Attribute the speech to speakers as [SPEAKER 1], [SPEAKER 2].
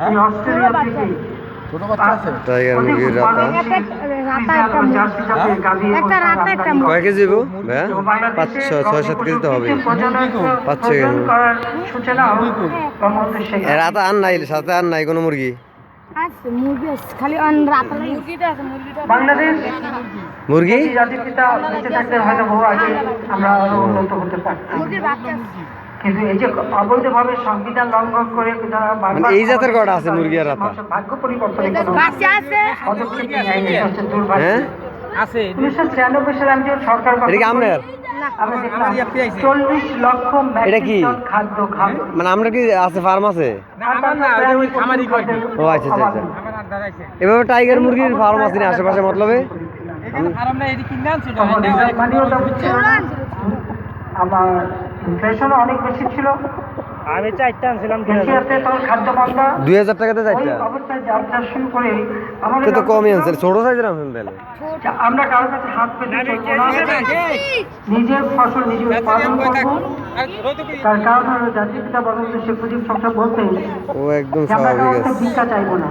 [SPEAKER 1] এই
[SPEAKER 2] ছোট বাচ্চা। আছে?
[SPEAKER 3] টাইগার মুরগির রাতা।
[SPEAKER 4] একটা মুরগি।
[SPEAKER 1] জার্সি জাতের গাভী এবং
[SPEAKER 4] একটা রাতা একটা
[SPEAKER 3] কয় কেজি গো ভাইয়া পাঁচ
[SPEAKER 1] বাংলাদেশে
[SPEAKER 3] ছয় সাত কেজি তো হবে পাঁচ ছয় কেজি। রাতা আর নাই সাথে আর নাই কোনো মুরগি?
[SPEAKER 4] মুরগি
[SPEAKER 1] জাতির পিতা বেঁচে থাকতে হয়তো বহু আগে আমরা উন্নত পারতাম। কিন্তু এই যে অবৈধভাবে সংবিধান লঙ্ঘন করে যারা
[SPEAKER 3] মানে এই জাতের কটা আছে মুরগি আর রাতা?
[SPEAKER 1] ভাগ্য পরিবর্তনের কোনো
[SPEAKER 4] বাচ্চা আছে?
[SPEAKER 1] পদক্ষেপ নেয়নি এটা হচ্ছে দুর্ভাগ্য।
[SPEAKER 3] হ্যাঁ?
[SPEAKER 2] আছে।
[SPEAKER 1] উনিশশো ছিয়ানব্বই সালে আমি যখন সরকার
[SPEAKER 3] আপনার
[SPEAKER 1] আমরা
[SPEAKER 2] আমার
[SPEAKER 3] এটা কি?
[SPEAKER 1] মেট্রিক টন খাদ্য খাদ্য
[SPEAKER 3] মানে আমরা কি আছে ফার্ম আছে?
[SPEAKER 2] আমার
[SPEAKER 3] ও আচ্ছা আচ্ছা আচ্ছা।
[SPEAKER 2] আমার আর দাঁড়াইছে
[SPEAKER 3] এভাবে টাইগার মুরগির ফার্ম আছে না আশেপাশে মতলবে?
[SPEAKER 2] এখানে আনছিল
[SPEAKER 1] ইনফ্লেশনও অনেক বেশি ছিল।
[SPEAKER 2] আমি চারটা আনছিলাম
[SPEAKER 1] এশিয়াতে তখন খাদ্য মন্দা
[SPEAKER 3] দুই হাজার টাকাতে চারটা।
[SPEAKER 1] অবস্থায় যাত্রা শুরু করে আমাদের
[SPEAKER 3] তো কমই
[SPEAKER 1] লক্ষ্য
[SPEAKER 3] আনছে ছোট সাইজের আনছেন তাহলে।
[SPEAKER 1] আমরা কারোর কাছে হাত পেতে চলবো না। নিজের ফসল নিজে উৎপাদন করব। তার কারণ হলো জাতির পিতা বঙ্গবন্ধু শেখ মুজিব সবসময় বলতেন
[SPEAKER 3] ও একদম স্বাভাবিক আছে।
[SPEAKER 1] ভিক্ষা চাইব না।